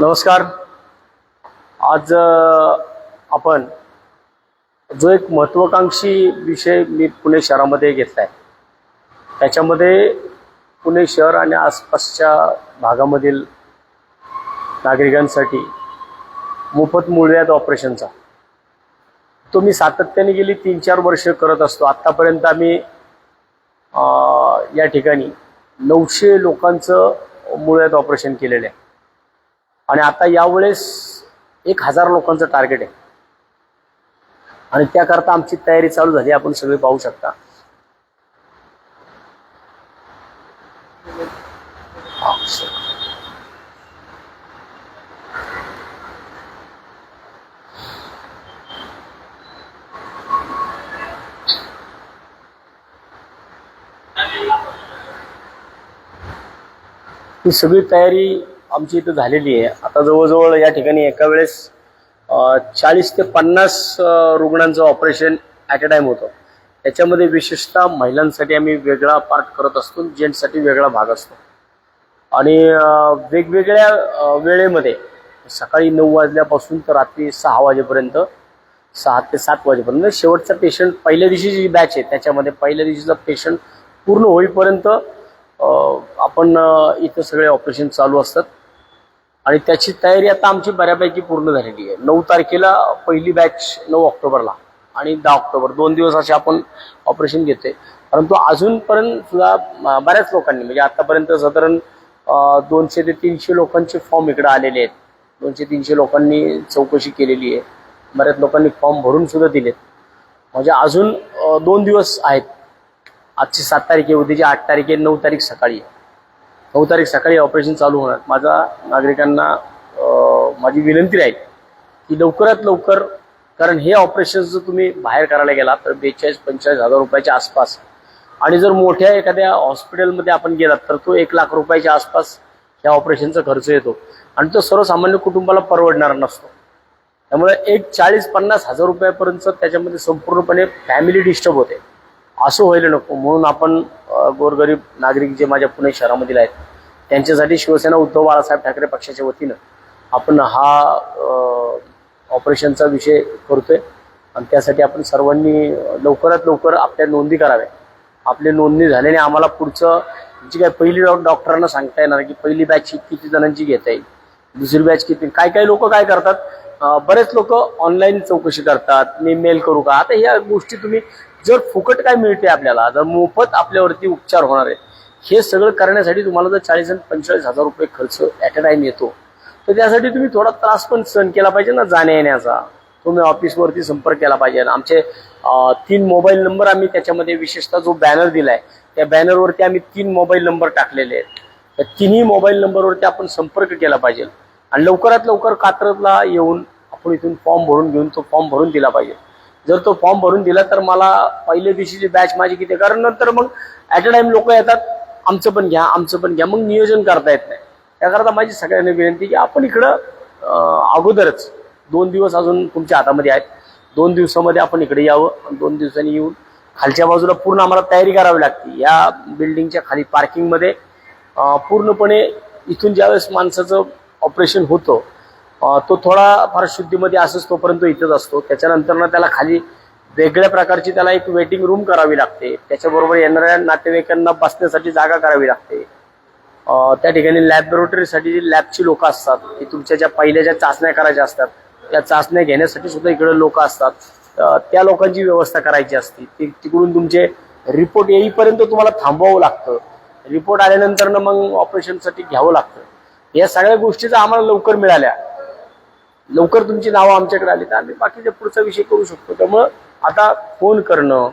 नमस्कार. आज आपण जो एक महत्वाकांक्षी विषय मी पुणे शहरामध्ये घेतला आहे त्याच्यामध्ये पुणे शहर आणि आसपासच्या भागामधील नागरिकांसाठी मोफत मूळव्याध ऑपरेशनचा. तो मी सातत्याने गेली तीन चार वर्ष करत असतो. आत्तापर्यंत आम्ही या ठिकाणी नऊशे लोकांचं मुळ्यात ऑपरेशन केलेलं आहे. आणि आता यावेळेस एक हजार लोकांचं टार्गेट आहे. आणि त्याकरता आमची तयारी चालू झाली आपण सगळे पाहू शकता हा, सर. ही सगळी तयारी आमची इथं झालेली आहे. आता जवळजवळ या ठिकाणी एका वेळेस चाळीस ते पन्नास रुग्णांचं ऑपरेशन ॲट अ टाईम होतं. त्याच्यामध्ये विशेषतः महिलांसाठी आम्ही वेगळा पार्ट करत असतो जेंट्ससाठी वेगळा भाग असतो. आणि वेगवेगळ्या वेळेमध्ये सकाळी नऊ वाजल्यापासून तर रात्री सहा वाजेपर्यंत सहा ते सात वाजेपर्यंत शेवटचा पेशंट पहिल्या दिवशी जी बॅच आहे. त्याच्यामध्ये पहिल्या दिवशीचा पेशंट पूर्ण होईपर्यंत आपण इथं सगळे ऑपरेशन चालू असतात. आणि त्याची तयारी आता आमची बऱ्यापैकी पूर्ण झालेली आहे. नऊ तारखेला पहिली बॅच नऊ ऑक्टोबरला आणि दहा ऑक्टोबर. दोन दिवस असे आपण ऑपरेशन घेतोय. परंतु अजूनपर्यंत सुद्धा बऱ्याच लोकांनी म्हणजे आतापर्यंत साधारण दोनशे ते तीनशे लोकांचे फॉर्म इकडे आलेले आहेत. दोनशे तीनशे लोकांनी चौकशी केलेली आहे. बऱ्याच लोकांनी फॉर्म भरून सुद्धा दिलेत. म्हणजे अजून दोन दिवस आहेत. आजची सात तारीख आहे उद्याची आठ तारीख आहे नऊ तारीख सकाळी आहे. नऊ तारीख सकाळी ऑपरेशन चालू होणार. माझा नागरिकांना माझी विनंती राहील की लवकरात लवकर कारण हे ऑपरेशन जर तुम्ही बाहेर करायला गेला तर बेचाळीस पंचेचाळीस हजार रुपयाच्या आसपास. आणि जर मोठ्या एखाद्या हॉस्पिटलमध्ये आपण गेलात तर तो एक लाख रुपयाच्या आसपास या ऑपरेशनचा खर्च येतो. आणि तो सर्वसामान्य कुटुंबाला परवडणारा नसतो. त्यामुळे एक चाळीस पन्नास हजार रुपयापर्यंत त्याच्यामध्ये संपूर्णपणे फॅमिली डिस्टर्ब होते. असं व्हायला नको. म्हणून आपण गोरगरीब नागरिक जे माझ्या पुणे शहरामधील आहेत त्यांच्यासाठी शिवसेना उद्धव बाळासाहेब ठाकरे पक्षाच्या वतीनं आपण हा ऑपरेशनचा विषय करतोय. आणि त्यासाठी आपण सर्वांनी लवकरात लवकर आपल्या नोंदी कराव्या. आपली नोंदणी झाल्याने आम्हाला पुढचं जी काय पहिली डॉक्टरांना सांगता येणार की पहिली बॅच किती जणांची घेता येईल दुसरी बॅच किती काय काय लोक काय करतात? बरेच लोक ऑनलाईन चौकशी करतात मी मेल करू का? आता ह्या गोष्टी तुम्ही जर फुकट काय मिळते आपल्याला जर मोफत आपल्यावरती उपचार होणार आहे हे सगळं करण्यासाठी तुम्हाला जर चाळीस आणि पंचेचाळीस हजार रुपये खर्च ॲट अ टाइम येतो तर त्यासाठी तुम्ही थोडा त्रास पण सहन केला पाहिजे ना जाण्या येण्याचा. तुम्ही ऑफिसवरती संपर्क केला पाहिजे. आमचे तीन मोबाईल नंबर आम्ही त्याच्यामध्ये विशेषतः जो बॅनर दिलाय त्या बॅनरवरती आम्ही तीन मोबाईल नंबर टाकलेले आहेत. त्या तिन्ही मोबाईल नंबरवरती आपण संपर्क केला पाहिजे. आणि लवकरात लवकर कात्रतला येऊन आपण इथून फॉर्म भरून घेऊन तो फॉर्म भरून दिला पाहिजे. जर तो फॉर्म भरून दिला तर मला पहिल्या दिवशीची बॅच माझी किती आहे? कारण नंतर मग ॲट अ टाइम लोक येतात आमचं पण घ्या आमचं पण घ्या मग नियोजन करता येत नाही त्याकरता माझी सगळ्यांना विनंती की आपण इकडं अगोदरच दोन दिवस अजून तुमच्या हातामध्ये आहेत दोन दिवसामध्ये आपण इकडे यावं आणि दोन दिवसांनी येऊन खालच्या बाजूला पूर्ण आम्हाला तयारी करावी लागते या बिल्डिंगच्या खाली पार्किंगमध्ये पूर्णपणे इथून ज्यावेळेस माणसाचं ऑपरेशन होतं तो थोडा फार शुद्धीमध्ये असंच तोपर्यंत इथंच असतो. त्याच्यानंतर ना त्याला खाली वेगळ्या प्रकारची त्याला एक वेटिंग रूम करावी लागते. त्याच्याबरोबर येणाऱ्या नातेवाईकांना बसण्यासाठी जागा करावी लागते. त्या ठिकाणी लॅबोरेटरीसाठी जी लॅबची लोक असतात की तुमच्या ज्या पहिल्या ज्या चाचण्या करायच्या असतात त्या चाचण्या घेण्यासाठी सुद्धा इकडे लोक असतात. त्या लोकांची व्यवस्था करायची असते. ती तिकडून तुमचे रिपोर्ट येईपर्यंत तुम्हाला थांबवावं लागतं. रिपोर्ट आल्यानंतर मग ऑपरेशनसाठी घ्यावं लागतं. या सगळ्या गोष्टीचा आम्हाला लवकर मिळाल्या. लवकर तुमची नावं आमच्याकडे आली तर आम्ही बाकीचा पुढचा विषय करू शकतो. त्यामुळं आता फोन करणं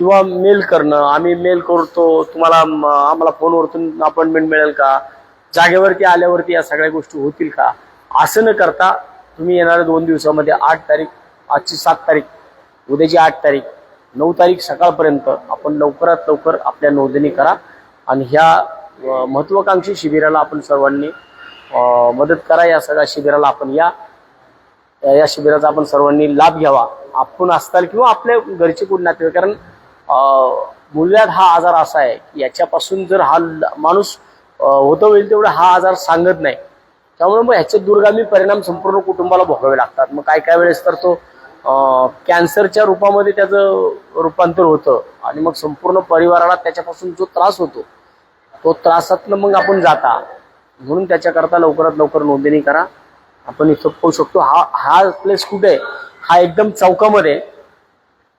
किंवा मेल करणं आम्ही मेल करतो तुम्हाला आम्हाला फोनवरतून अपॉइंटमेंट मिळेल का? जागेवरती आल्यावरती या सगळ्या गोष्टी होतील का? असं न करता तुम्ही येणाऱ्या दोन दिवसामध्ये आठ तारीख आजची सात तारीख उद्याची आठ तारीख नऊ तारीख सकाळपर्यंत आपण लवकरात लवकर आपल्या नोंदणी करा आणि ह्या अ, महत्वाकांक्षी शिबिराला आपण सर्वांनी मदत करा. या सगळ्या शिबिराला आपण या. या शिबिराचा आपण सर्वांनी लाभ घ्यावा. आपण असताल किंवा आपल्या घरचे कोण नाते कारण अं, हा आजार असा आहे की याच्यापासून जर हा माणूस होतं होईल तेवढं हा आजार सांगत नाही. त्यामुळे मग ह्याचे दुर्गामी परिणाम संपूर्ण कुटुंबाला भोगावे लागतात. मग काय काय वेळेस तर तो कॅन्सरच्या रूपामध्ये त्याचं रूपांतर होतं आणि मग संपूर्ण परिवाराला त्याच्यापासून जो त्रास होतो तो त्रासातनं मग आपण जाता. म्हणून त्याच्याकरता लवकरात लवकर नोंदणी करा. आपण इथं पाहू शकतो. हा हा प्लेस कुठे आहे? हा एकदम चौकामध्ये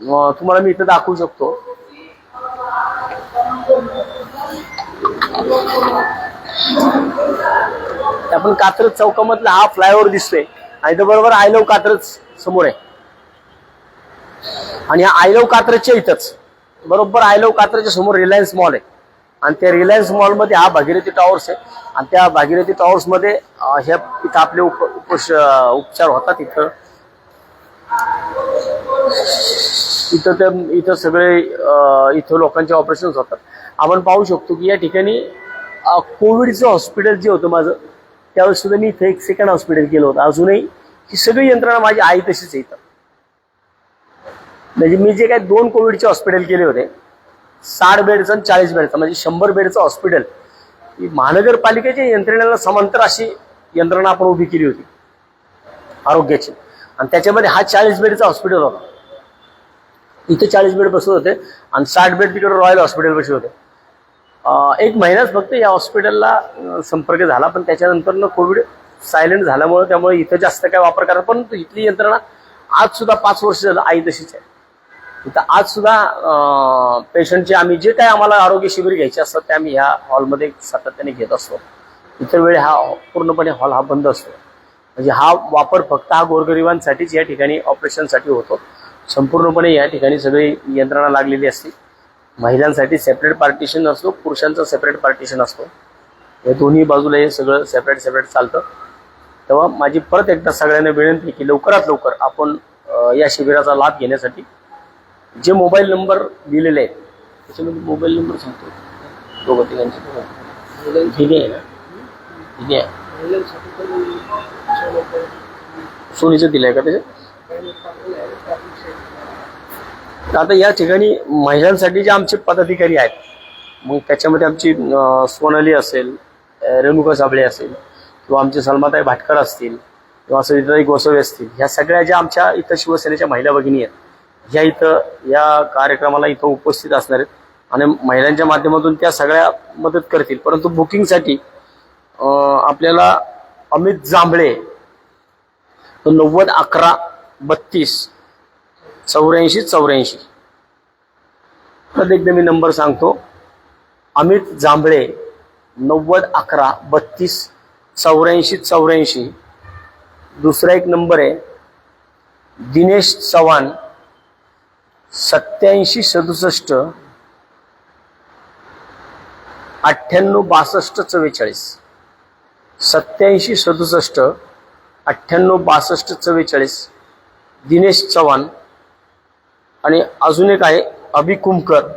तुम्हाला मी इथं दाखवू शकतो. आपण कात्रज चौकामधला हा फ्लायओव्हर दिसतोय. आणि इथं बरोबर आय लव कात्रज समोर आहे. आणि हा आय लव कात्रजच्या इथंच. बरोबर आय लव कात्रजच्या समोर रिलायन्स मॉल आहे. आणि त्या रिलायन्स मॉलमध्ये हा भागीरथी टॉवर्स आहे. आणि त्या भागीरथी टॉवर्समध्ये ह्या इथं आपले उप उपश उपचार होतात इथं. इथं ते इथं सगळे इथं लोकांचे ऑपरेशन्स होतात. आपण पाहू शकतो की या ठिकाणी कोविडचं हॉस्पिटल जे होतं माझं त्यावेळेस सुद्धा मी इथं एक सेकंड हॉस्पिटल केलं होतं. अजूनही ही सगळी यंत्रणा माझी आई तशीच आहे इथं. म्हणजे मी जे काही दोन कोविडचे हॉस्पिटल केले होते साठ बेडचं आणि चाळीस बेडचं म्हणजे शंभर बेडचं हॉस्पिटल. ही महानगरपालिकेच्या यंत्रणेला समांतर अशी यंत्रणा आपण उभी केली होती. आरोग्याची. आणि त्याच्यामध्ये हा चाळीस बेडचा हॉस्पिटल होता. इथे चाळीस बेड बसत होते आणि साठ बेड तिकडे रॉयल हॉस्पिटल बसत होते. एक महिनाच फक्त या हॉस्पिटलला संपर्क झाला पण त्याच्यानंतर कोविड सायलेंट झाल्यामुळे त्यामुळे इथं जास्त काय वापर करा परंतु इथली यंत्रणा आज सुद्धा पाच वर्ष झालं आई तशीच आहे. इथं आज सुद्धा पेशंटचे आम्ही जे काय आम्हाला आरोग्य शिबिर घ्यायचे असतात ते आम्ही ह्या हॉलमध्ये सातत्याने घेत असतो. इतर वेळी हा पूर्णपणे हॉल हा बंद असतो. म्हणजे हा वापर फक्त हा गोरगरिबांसाठीच या ठिकाणी ऑपरेशनसाठी होतो. संपूर्णपणे या ठिकाणी सगळी यंत्रणा लागलेली असते. महिलांसाठी सेपरेट पार्टिशन असतो पुरुषांचं सेपरेट पार्टिशन असतो. या दोन्ही बाजूला हे सगळं सेपरेट सेपरेट चालतं. तेव्हा माझी परत एकदा सगळ्यांना विनंती की लवकरात लवकर आपण या शिबिराचा लाभ घेण्यासाठी जे मोबाईल नंबर दिलेले आहेत त्याच्यामध्ये मोबाईल नंबर सांगतो. दोघं तिघांचे. दिदी आहे ना? दिदी आहे. सोनीचं दिलं आहे का त्याच्यात? आता या ठिकाणी महिलांसाठी जे आमचे पदाधिकारी आहेत मग त्याच्यामध्ये आमची सोनाली असेल रेणुका साबळे असेल किंवा आमचे सलमाताई भाटकर असतील किंवा सविताई गोसावी असतील ह्या सगळ्या ज्या आमच्या इथं शिवसेनेच्या महिला भगिनी आहेत ह्या इथं या कार्यक्रमाला इथं उपस्थित असणार आहेत. आणि महिलांच्या माध्यमातून त्या सगळ्या मदत करतील. परंतु बुकिंगसाठी आपल्याला अमित जांभळे तो नव्वद अकरा बत्तीस चौऱ्याऐंशी चौऱ्याऐंशी. परत एकदा मी नंबर सांगतो. अमित जांभळे नव्वद अकरा बत्तीस चौऱ्याऐंशी चौऱ्याऐंशी. दुसरा एक नंबर आहे. दिनेश चव्हाण सत्याऐंशी सदुसष्ट अठ्ठ्याण्णव बासष्ट चव्वेचाळीस. सत्याऐंशी सदुसष्ट अठ्ठ्याण्णव बासष्ट चव्वेचाळीस. दिनेश चव्हाण. आणि अजून एक आहे अभि कुमकर.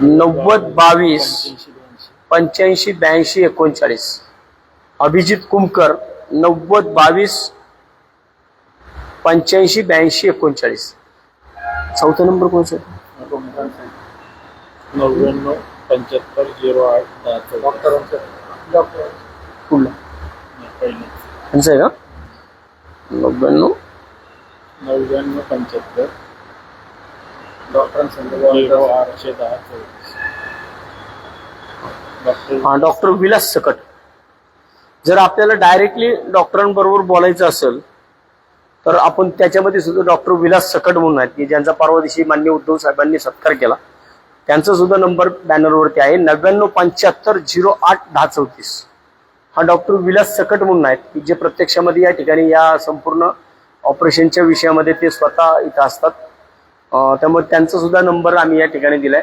नव्वद बावीस पंच्याऐंशी ब्याऐंशी एकोणचाळीस. अभिजित कुमकर नव्वद बावीस पंच्याऐंशी ब्याऐंशी एकोणचाळीस. चौथा नंबर कोणचा? आहे? नव्याण्णव पंच्याहत्तर झिरो आठ दहा कुठला? त्यांचा आहे का? नव्याण्णव. नव्याण्णव पंच्याहत्तर. डॉक्टरांसंदर्भात झिरो आठशे दहा चौतीस. डॉक्टर. हा डॉक्टर विलास सकट. जर आपल्याला डायरेक्टली डॉक्टरांबरोबर बोलायचं असेल तर आपण त्याच्यामध्ये सुद्धा डॉक्टर विलास सकट म्हणून आहेत की ज्यांचा परवा दिवशी मान्य उद्धव साहेबांनी सत्कार केला. त्यांचा सुद्धा नंबर बॅनरवरती आहे नव्याण्णव पंच्याहत्तर झिरो आठ दहा चौतीस. हा डॉक्टर विलास सकट म्हणून आहेत की जे प्रत्यक्षामध्ये या ठिकाणी या संपूर्ण ऑपरेशनच्या विषयामध्ये ते स्वतः इथं असतात. त्यामुळे त्यांचा सुद्धा नंबर आम्ही या ठिकाणी दिलाय.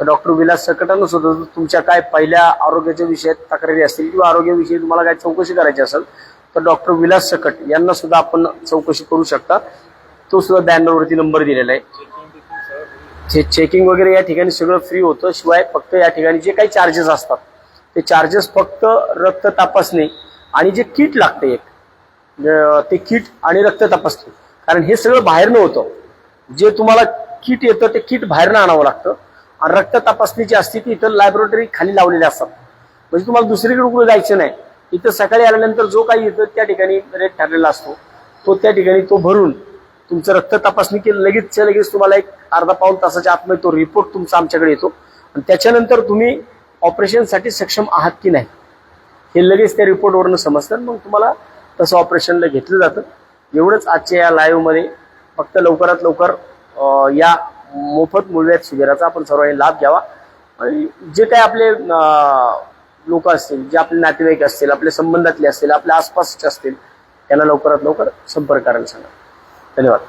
तर डॉक्टर विलास सकटानं सुद्धा तुमच्या काय पहिल्या आरोग्याच्या विषयात तक्रारी असतील किंवा आरोग्याविषयी तुम्हाला काय चौकशी करायची असेल तर डॉक्टर विलास सकट यांना सुद्धा आपण चौकशी करू शकता. तो सुद्धा बॅनरवरती नंबर दिलेला आहे. जे चेकिंग वगैरे या ठिकाणी सगळं फ्री होतं. शिवाय फक्त या ठिकाणी जे काही चार्जेस असतात ते चार्जेस फक्त रक्त तपासणी आणि जे किट लागते एक ते किट आणि रक्त तपासणी. कारण हे सगळं बाहेरनं होतं जे तुम्हाला किट येतं ते किट बाहेरनं आणावं लागतं. आणि रक्त तपासणी जी असते ती इथं लॅबोरेटरी खाली लावलेली असतात. म्हणजे तुम्हाला दुसरीकडे कुठे जायचं नाही. इथं सकाळी आल्यानंतर जो काही येतं त्या ठिकाणी रेट ठरलेला असतो तो त्या ठिकाणी तो भरून तुमचं रक्त तपासणी केलं लगेचच्या लगेच तुम्हाला एक अर्धा पाऊन तासाच्या आतमध्ये तो रिपोर्ट तुमचा आमच्याकडे येतो. आणि त्याच्यानंतर तुम्ही ऑपरेशनसाठी सक्षम आहात की नाही हे लगेच त्या रिपोर्टवरनं समजतं मग तुम्हाला तसं ऑपरेशनला घेतलं जातं. एवढंच आजच्या या लाईव्हमध्ये फक्त लवकरात लवकर या मोफत मूलव्याध शिबिराचा आपण सर्वांनी लाभ घ्यावा. आणि जे काही आपले लोक असतील जे आपले नातेवाईक असतील आपल्या संबंधातले असतील आपल्या आसपासचे असतील त्यांना लवकरात लवकर संपर्क करायला सांगा. धन्यवाद.